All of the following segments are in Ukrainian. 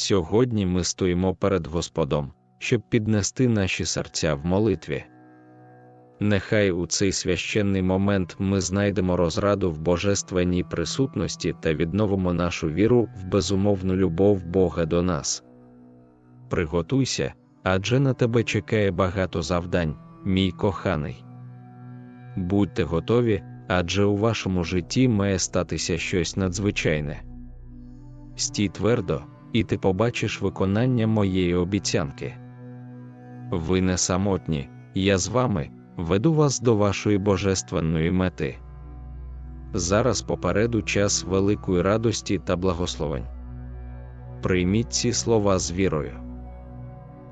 Сьогодні ми стоїмо перед Господом, щоб піднести наші серця в молитві. Нехай у цей священний момент ми знайдемо розраду в божественній присутності та відновимо нашу віру в безумовну любов Бога до нас. Приготуйся, адже на тебе чекає багато завдань, мій коханий. Будьте готові, адже у вашому житті має статися щось надзвичайне. Стій твердо, і ти побачиш виконання моєї обіцянки. Ви не самотні, я з вами веду вас до вашої божественної мети. Зараз попереду час великої радості та благословень. Прийміть ці слова з вірою.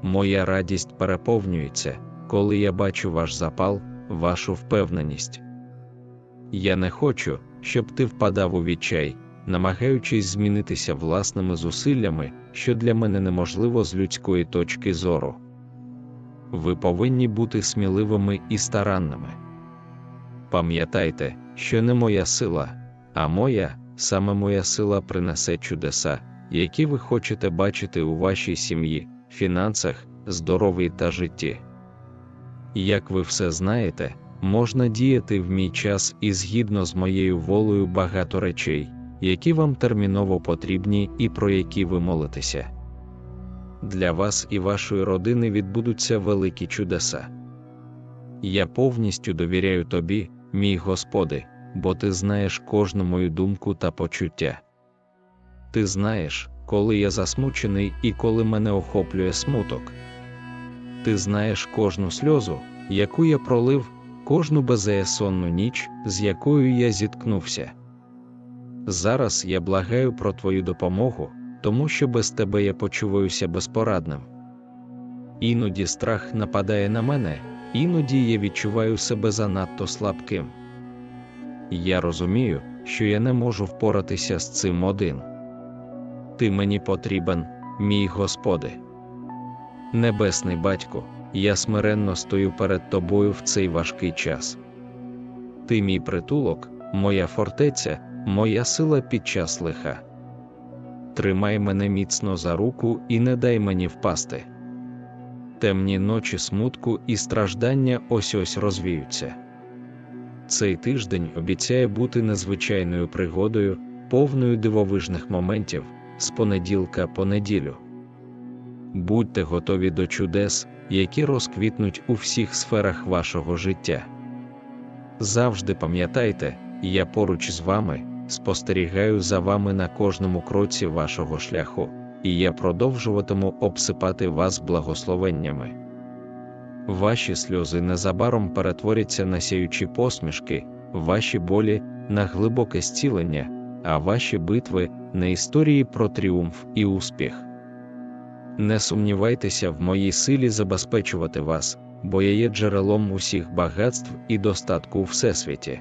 Моя радість переповнюється, коли я бачу ваш запал, вашу впевненість. Я не хочу, щоб ти впадав у відчай, намагаючись змінитися власними зусиллями, що для мене неможливо з людської точки зору. Ви повинні бути сміливими і старанними. Пам'ятайте, що не моя сила, а моя, саме моя сила принесе чудеса, які ви хочете бачити у вашій сім'ї, фінансах, здоров'ї та житті. Як ви все знаєте, можна діяти в мій час і згідно з моєю волею багато речей, які вам терміново потрібні і про які ви молитеся. Для вас і вашої родини відбудуться великі чудеса. Я повністю довіряю тобі, мій Господи, бо ти знаєш кожну мою думку та почуття. Ти знаєш, коли я засмучений і коли мене охоплює смуток. Ти знаєш кожну сльозу, яку я пролив, кожну беззаєсонну ніч, з якою я зіткнувся. Зараз я благаю про твою допомогу, тому що без тебе я почуваюся безпорадним. Іноді страх нападає на мене, іноді я відчуваю себе занадто слабким. Я розумію, що я не можу впоратися з цим один. Ти мені потрібен, мій Господи. Небесний Батько, я смиренно стою перед Тобою в цей важкий час. Ти мій притулок, моя фортеця, моя сила під час лиха. Тримай мене міцно за руку і не дай мені впасти. Темні ночі смутку і страждання ось ось розвіються. Цей тиждень обіцяє бути незвичайною пригодою, повною дивовижних моментів з понеділка по неділю. Будьте готові до чудес, які розквітнуть у всіх сферах вашого життя. Завжди пам'ятайте, я поруч з вами, спостерігаю за вами на кожному кроці вашого шляху, і я продовжуватиму обсипати вас благословеннями. Ваші сльози незабаром перетворяться на сяючі посмішки, ваші болі на глибоке зцілення, а ваші битви на історії про тріумф і успіх. Не сумнівайтеся в моїй силі забезпечувати вас, бо я є джерелом усіх багатств і достатку у всесвіті.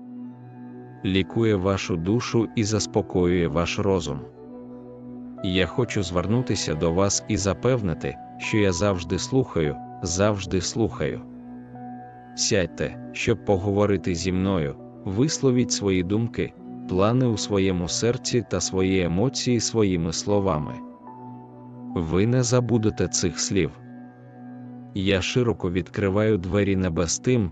лікує вашу душу і заспокоює ваш розум. Я хочу звернутися до вас і запевнити, що я завжди слухаю, завжди слухаю. Сядьте, щоб поговорити зі мною, висловіть свої думки, плани у своєму серці та свої емоції своїми словами. Ви не забудете цих слів. Я широко відкриваю двері небес тим,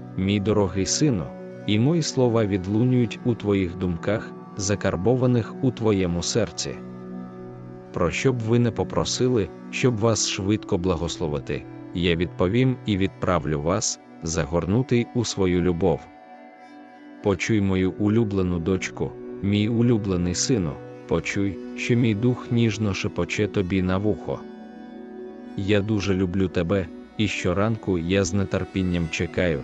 мій дорогий сину, і мої слова відлунюють у твоїх думках, закарбованих у твоєму серці. про що б ви не попросили, щоб вас швидко благословити, я відповім і відправлю вас, загорнутий у свою любов. Почуй мою улюблену дочку, мій улюблений сину, почуй, що мій дух ніжно шепоче тобі на вухо. Я дуже люблю тебе, і щоранку я з нетерпінням чекаю,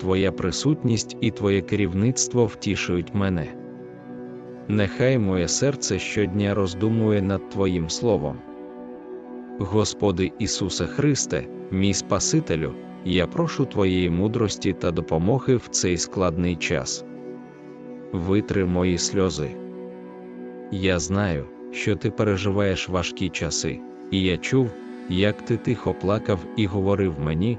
Твоя присутність і Твоє керівництво втішують мене. Нехай моє серце щодня роздумує над Твоїм Словом. Господи Ісусе Христе, мій Спасителю, я прошу Твоєї мудрості та допомоги в цей складний час. Витри мої сльози. Я знаю, що ти переживаєш важкі часи, і я чув, як ти тихо плакав і говорив мені,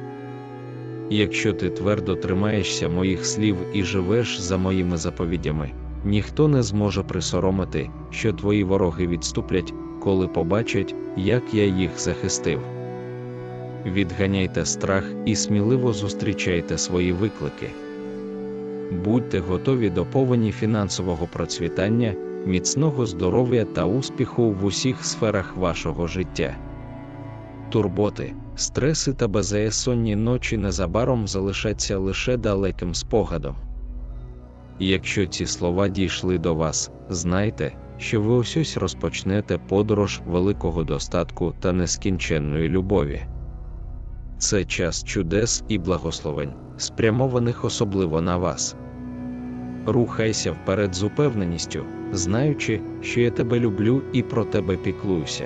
Якщо ти твердо тримаєшся моїх слів і живеш за моїми заповідями, ніхто не зможе присоромити, що твої вороги відступлять, коли побачать, як я їх захистив. Відганяйте страх і сміливо зустрічайте свої виклики. Будьте готові до повені фінансового процвітання, міцного здоров'я та успіху в усіх сферах вашого життя. Турботи, стреси та безсонні ночі незабаром залишаться лише далеким спогадом. Якщо ці слова дійшли до вас, знайте, що ви ось розпочнете подорож великого достатку та нескінченної любові. Це час чудес і благословень, спрямованих особливо на вас. Рухайся вперед з упевненістю, знаючи, що я тебе люблю і про тебе піклуюся.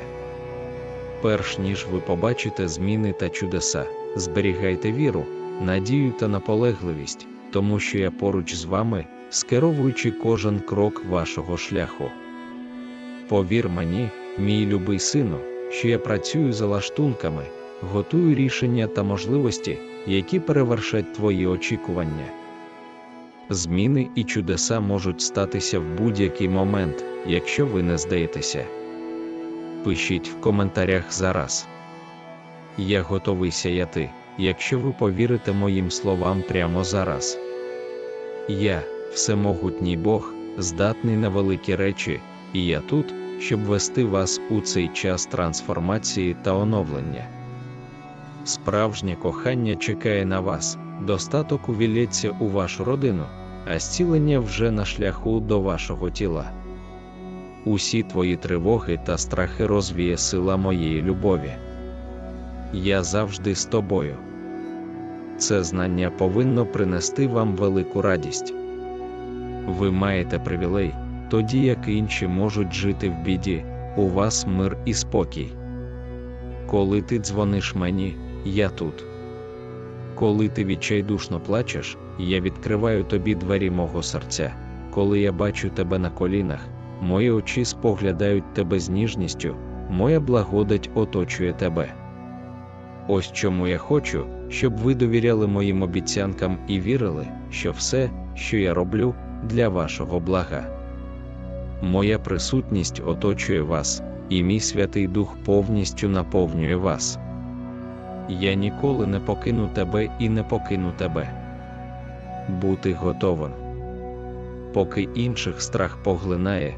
Перш ніж ви побачите зміни та чудеса, зберігайте віру, надію та наполегливість, тому що я поруч з вами, скеровуючи кожен крок вашого шляху. Повір мені, мій любий сину, що я працюю за лаштунками, готую рішення та можливості, які перевершать твої очікування. Зміни і чудеса можуть статися в будь-який момент, якщо ви не здаєтеся. Пишіть в коментарях зараз. Я готовий сяяти, якщо ви повірите моїм словам прямо зараз. Я, всемогутній Бог, здатний на великі речі, і я тут, щоб вести вас у цей час трансформації та оновлення. Справжнє кохання чекає на вас, достаток увілється у вашу родину, а зцілення вже на шляху до вашого тіла. Усі твої тривоги та страхи розвіє сила моєї любові. Я завжди з тобою. Це знання повинно принести вам велику радість. Ви маєте привілей, тоді як інші можуть жити в біді, у вас мир і спокій. Коли ти дзвониш мені, я тут. Коли ти відчайдушно плачеш, я відкриваю тобі двері мого серця. Коли я бачу тебе на колінах, мої очі споглядають тебе з ніжністю, моя благодать оточує тебе. Ось чому я хочу, щоб ви довіряли моїм обіцянкам і вірили, що все, що я роблю, для вашого блага. Моя присутність оточує вас, і мій Святий Дух повністю наповнює вас. Я ніколи не покину тебе і не покину тебе. Бути готовим. Поки інших страх поглинає,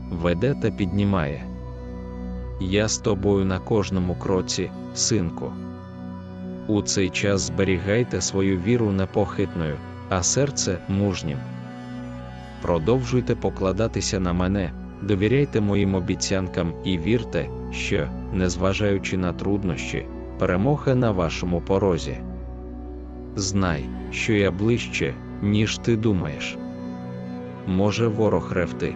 веде та піднімає. Я з тобою на кожному кроці, синку. У цей час зберігайте свою віру непохитною, а серце мужнім. Продовжуйте покладатися на мене, довіряйте моїм обіцянкам і вірте, що, незважаючи на труднощі, перемога на вашому порозі. Знай, що я ближче, ніж ти думаєш. Може ворог ревти,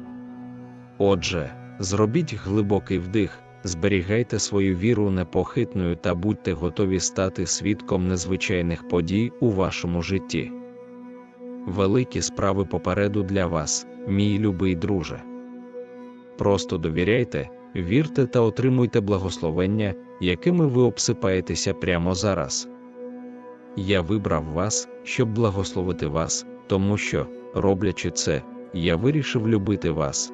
Отже, зробіть глибокий вдих, зберігайте свою віру непохитною та будьте готові стати свідком незвичайних подій у вашому житті. Великі справи попереду для вас, мій любий друже. Просто довіряйте, вірте та отримуйте благословення, якими ви обсипаєтеся прямо зараз. Я вибрав вас, щоб благословити вас, тому що, роблячи це, я вирішив любити вас,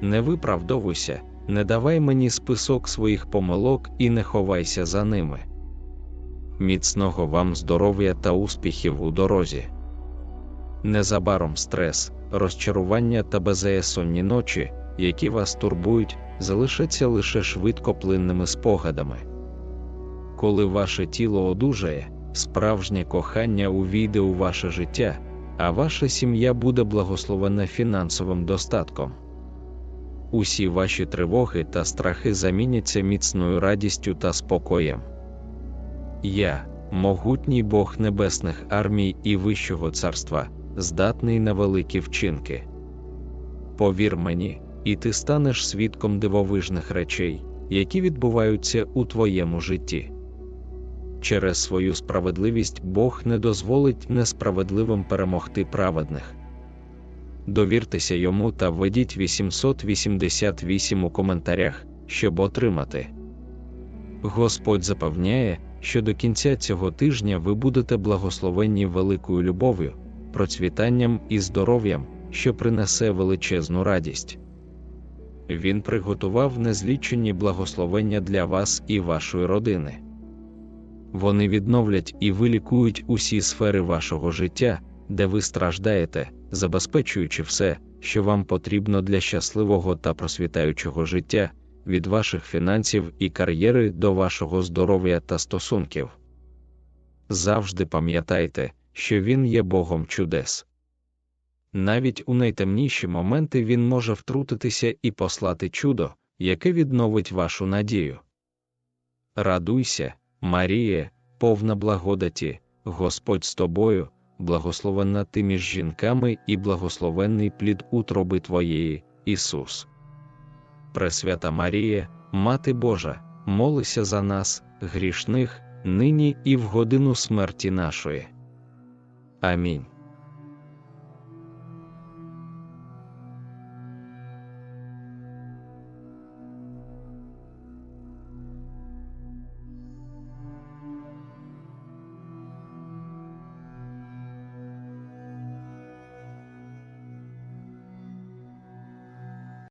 не виправдовуйся, не давай мені список своїх помилок і не ховайся за ними. Міцного вам здоров'я та успіхів у дорозі. Незабаром стрес, розчарування та беззаєсонні ночі, які вас турбують, залишаться лише швидкоплинними спогадами. Коли ваше тіло одужає, справжнє кохання увійде у ваше життя, а ваша сім'я буде благословена фінансовим достатком. Усі ваші тривоги та страхи заміняться міцною радістю та спокоєм. Я, могутній Бог небесних армій і Вищого царства, здатний на великі вчинки. Повір мені, і ти станеш свідком дивовижних речей, які відбуваються у твоєму житті. Через свою справедливість Бог не дозволить несправедливим перемогти праведних. Довіртеся йому та введіть 888 у коментарях, щоб отримати. Господь запевняє, що до кінця цього тижня ви будете благословенні великою любов'ю, процвітанням і здоров'ям, що принесе величезну радість. Він приготував незлічені благословення для вас і вашої родини. Вони відновлять і вилікують усі сфери вашого життя, де ви страждаєте, забезпечуючи все, що вам потрібно для щасливого та просвітаючого життя, від ваших фінансів і кар'єри до вашого здоров'я та стосунків. Завжди пам'ятайте, що Він є Богом чудес. Навіть у найтемніші моменти Він може втрутитися і послати чудо, яке відновить вашу надію. Радуйся, Маріє, повна благодаті, Господь з тобою, благословенна ти між жінками і благословенний плід утроби Твоєї, Ісус. Пресвята Марія, Мати Божа, молися за нас, грішних, нині і в годину смерті нашої. Амінь.